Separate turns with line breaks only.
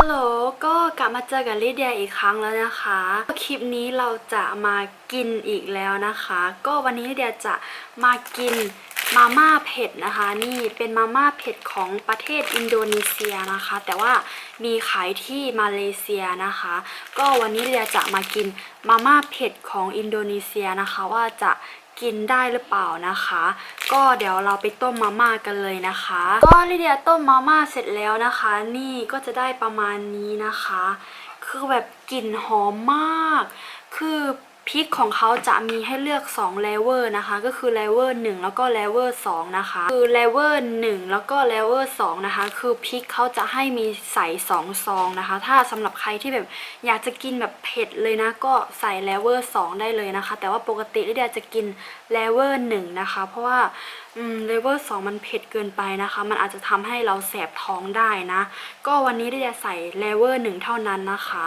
ฮัลโหล ก็กลับมาเจอกับลิเดียอีกครั้งแล้วนะคะ คลิปนี้เราจะมากินอีกแล้วนะคะ ก็วันนี้ลิเดียจะมากินมาม่าเผ็ดนะคะ นี่เป็นมาม่าเผ็ดของประเทศอินโดนีเซียนะคะ แต่ว่ามีขายที่มาเลเซียนะคะ ก็วันนี้ลิเดียจะมากินมาม่าเผ็ดของอินโดนีเซียนะคะ ว่าจะ กินได้หรือเปล่านะคะ ก็เดี๋ยวเราไปต้มมาม่ากันเลยนะคะ ก็ลิเดียต้มมาม่าเสร็จแล้วนะคะ นี่ก็จะได้ประมาณนี้นะคะ คือแบบกลิ่นหอมมาก คือ พริกของเขาจะมีให้เลือก2เลเวอร์นะคะ ก็คือเลเวอร์1แล้วก็เลเวอร์2นะคะ คือเลเวอร์1แล้วก็เลเวอร์2นะคะ คือพริกเขาจะให้มีใส่2ซองนะคะ ถ้าสำหรับใครที่แบบอยากจะกินแบบเผ็ดเลยนะ ก็ใส่เลเวอร์2ได้เลยนะคะ แต่ว่าปกติลิเดียจะกินเลเวอร์1นะคะ เพราะว่าอืมเลเวลสองมันเผ็ดเกินไปนะคะ มันอาจจะทำให้เราแสบท้องได้นะ ก็วันนี้ได้จะใส่เลเวลหนึ่งเท่านั้นนะคะ